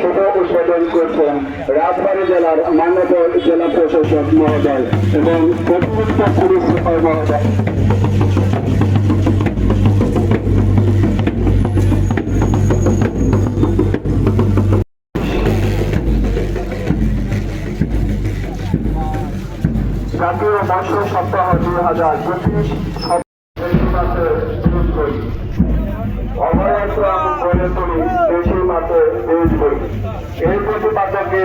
শুভ উদ্বোধন করছেন রাজবাড়ী জেলার মান্যবর জেলা প্রশাসক মহোদয় এবং অতিরিক্ত পুলিশ সুপার মহোদয়। জাতীয় সপ্তাহ দুই হাজার দেশি মাঠে দেশ করি এই প্রতিপাদকে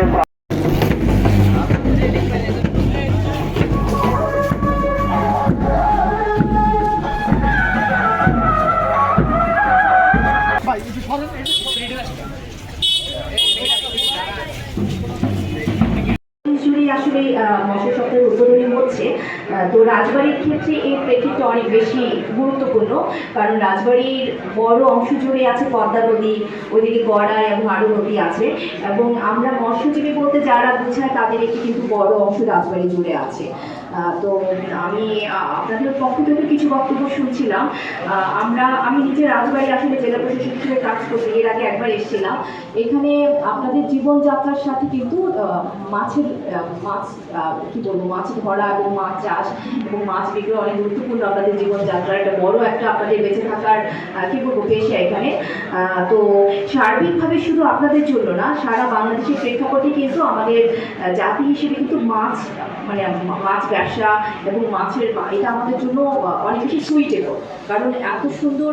জুড়ে আসলে মৎস্য সপ্তাহের উদ্বোধনী হচ্ছে। তো রাজবাড়ির ক্ষেত্রে এই প্রেক্ষিতটা অনেক বেশি গুরুত্বপূর্ণ, কারণ রাজবাড়ির বড় অংশ জুড়ে আছে পদ্মা নদী, ওইদিকে গড়াই এবং আরও নদী আছে। এবং আমরা মৎস্যজীবী বলতে যারা বোঝায়, তাদের একটি কিন্তু বড় অংশ রাজবাড়ি জুড়ে আছে। তো আমি আপনাদের পক্ষ থেকে কিছু বক্তব্য শুনছিলাম। আমরা, আমি নিজে রাজবাড়ি আসলে জেলা প্রশাসক হিসেবে কাজ করতে এর আগে একবার এসেছিলাম। এখানে আপনাদের জীবনযাত্রার সাথে কিন্তু মাছের মাছ কি বলব, মাছ ধরা এবং মাছ চাষ এবং মাছ বিক্রি অনেক গুরুত্বপূর্ণ আপনাদের জীবনযাত্রা একটা বড় একটা আপনাদের বেঁচে থাকার কি বলব, পেশা এখানে। তো সার্বিকভাবে শুধু আপনাদের জন্য না, সারা বাংলাদেশের প্রেক্ষাপটে কিন্তু আমাদের জাতি হিসেবে কিন্তু মাছ মানে মাছ ব্যবসা এবং মাছের এটা আমাদের জন্য অনেক বেশি সুইটেবল কারণ এত সুন্দর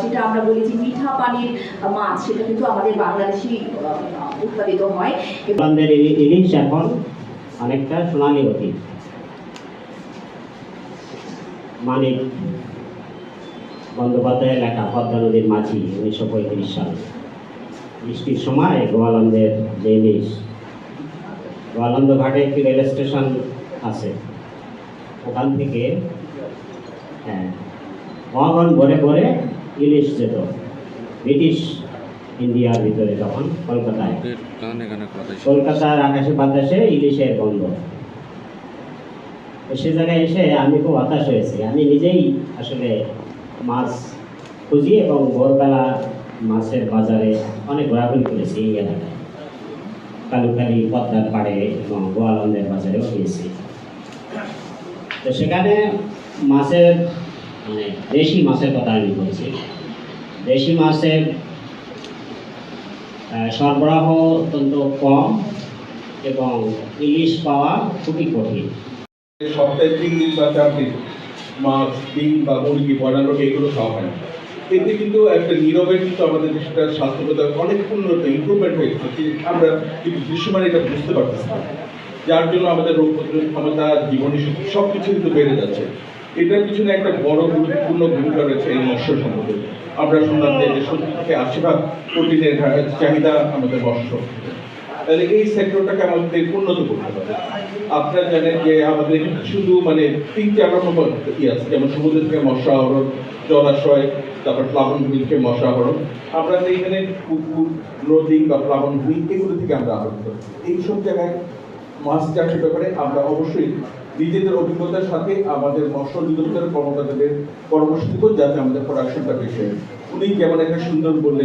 যেটা আমরা বলি যে মিঠা পানির মাছ, সেটা কিন্তু আমাদের বাংলাদেশি উৎপাদিত হয়। ইলিশ এখন অনেকটা সোনালি অতীত মানিক বন্দ্যোপাধ্যায়ের লেখা পদ্মা নদীর মাঝি উনিশশো পঁয়ত্রিশ সাল। বৃষ্টির সময় গোয়ালন্দের যে ইলিশ, গোয়ালন্দ ঘাটে একটি রেল স্টেশন আছে। ওখান থেকে হ্যাঁ ওয়াগন ভরে ভরে ইলিশ যেত, ব্রিটিশ ইন্ডিয়ার ভিতরে তখন, কলকাতায়। কলকাতার আকাশে বাতাসে ইলিশের গন্ধ। সে জায়গায় এসে আমি খুব হতাশ হয়েছি। আমি নিজেই আসলে মাছ খুঁজি এবং ভোরবেলা মাছের বাজারে অনেক ঘোরাঘুরি করেছি এই এলাকায়। কালুকালি পদ্মার পাড়ে এবং গোয়ালন্দের বাজারেও গিয়েছি। তো সেখানে মাছের মানে দেশি মাছের কথা আমি বলছি দেশি মাছের সরবরাহ অত্যন্ত কম এবং ইলিশ পাওয়া খুবই কঠিন সপ্তাহে তিন দিন বা চার দিন মাছ, ডিম বা মুরগি, ব্রয়লার এগুলো খাওয়া হয় না। এতে কিন্তু একটা নীরবে কিন্তু আমাদের দেশটা স্বাস্থ্যগত অনেক উন্নত ইমপ্রুভমেন্ট হয়ে গেছে আমরা কিন্তু দৃশ্যমান এটা বুঝতে পারতেছি। যার জন্য আমাদের রোগ প্রতিরোধ ক্ষমতা, জীবনী শক্তি সব কিছু কিন্তু বেড়ে যাচ্ছে। এটার পিছনে একটা বড় গুরুত্বপূর্ণ ভূমিকা রয়েছে এই মৎস্য সম্পদে। আমরা শুনলাম যে সত্তর থেকে আশি ভাগ প্রোটিনের চাহিদা আমাদের মৎস্য। তাহলে এই সেক্টরটাকে আমাদের উন্নত করতে হবে। আপনারা জানেন যে আমাদের শুধু মানে তিন চার রকম ই আছে, যেমন সমুদ্র থেকে মৎস্য আহরণ, জলাশয়, তারপর প্লাবনভূমি থেকে মৎস্য আহরণ। আমরা এখানে পুকুর, নদী বা প্লাবন প্লাবনভূমি এগুলো থেকে আমরা আহরণ করি। এইসব জায়গায় মাছ চাষের ব্যাপারে আমরা অবশ্যই নিজেদের অভিজ্ঞতার সাথে আমাদের মৎস্য অধিদপ্তরের কর্মকর্তাদের পরামর্শ দিব, যাতে আমাদের প্রোডাকশনটা বেশি হয়। উনি কেমন একটা সুন্দর বললেন।